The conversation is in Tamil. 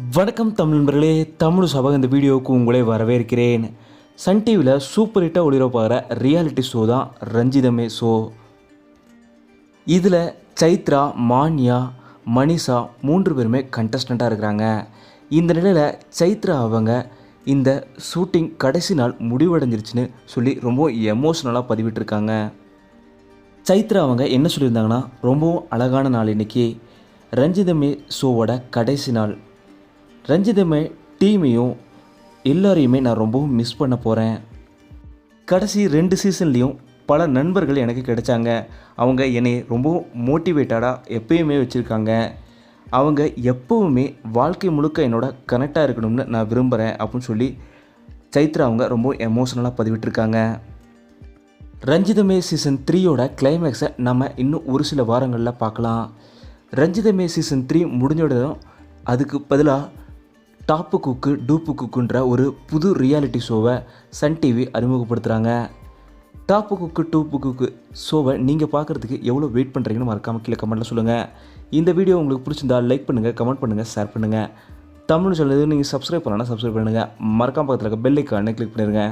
வணக்கம் தமிழ் நண்பர்களே தமிழ் சபை இந்த வீடியோவுக்கு உங்களே வரவேற்கிறேன். சன் டிவியில் சூப்பர் ஹிட்டாக ஒளிபரப்பாகிற ரியாலிட்டி ஷோ தான் ரஞ்சிதமே ஷோ இதில் சைத்ரா மான்யா மனிஷா மூன்று பேருமே கண்டஸ்டண்ட்டாக இருக்கிறாங்க. இந்த நிலையில் சைத்ரா அவங்க இந்த ஷூட்டிங் கடைசி நாள் முடிவடைஞ்சிருச்சுன்னு சொல்லி ரொம்ப எமோஷ்னலாக பதிவிட்டிருக்காங்க. சைத்ரா அவங்க என்ன சொல்லியிருந்தாங்கன்னா ரொம்பவும் அழகான நாள் இன்னைக்கு. ரஞ்சிதமே ஷோவோட கடைசி நாள். ரஞ்சிதமே டீமையும் எல்லோரையுமே நான் ரொம்பவும் மிஸ் பண்ண போகிறேன் கடைசி ரெண்டு சீசன்லேயும் பல நண்பர்கள் எனக்கு கிடைச்சாங்க. அவங்க என்னை ரொம்பவும் மோட்டிவேட்டடாக எப்பயுமே வச்சுருக்காங்க. அவங்க எப்போவுமே வாழ்க்கை முழுக்க என்னோட கனெக்டாக இருக்கணும்னு நான் விரும்புகிறேன் அப்படின்னு சொல்லி சைத்ரா அவங்க ரொம்ப எமோஷ்னலாக பதிவிட்டிருக்காங்க. ரஞ்சிதமே சீசன் த்ரீயோட கிளைமேக்ஸை நம்ம இன்னும் ஒரு சில வாரங்களில் பார்க்கலாம். ரஞ்சிதமே சீசன் த்ரீ முடிஞ்சோடதும் அதுக்கு பதிலாக டாப்பு குக்கு டூப்பு குக்குன்ற ஒரு புது ரியாலிட்டி ஷோவை சன் டிவி அறிமுகப்படுத்துகிறாங்க டாப்பு குக்கு டூப்பு குக்கு ஷோவை நீங்கள் பார்க்குறதுக்கு எவ்வளோ வெயிட் பண்ணுறீங்கன்னு மறக்காமல் கீழே கமெண்ட்டில் சொல்லுங்கள் இந்த வீடியோ உங்களுக்கு பிடிச்சிருந்தா லைக் பண்ணுங்கள் கமெண்ட் பண்ணுங்கள் ஷேர் பண்ணுங்கள் தமிழ் சொல்லுறது நீங்கள் சப்ஸ்கிரைப் பண்ணலாம் சப்ஸ்கிரைப் பண்ணுங்கள் மறக்காமல் பக்கத்தில் இருக்க பெல் ஐக்கானே கிளிக் பண்ணிடுங்க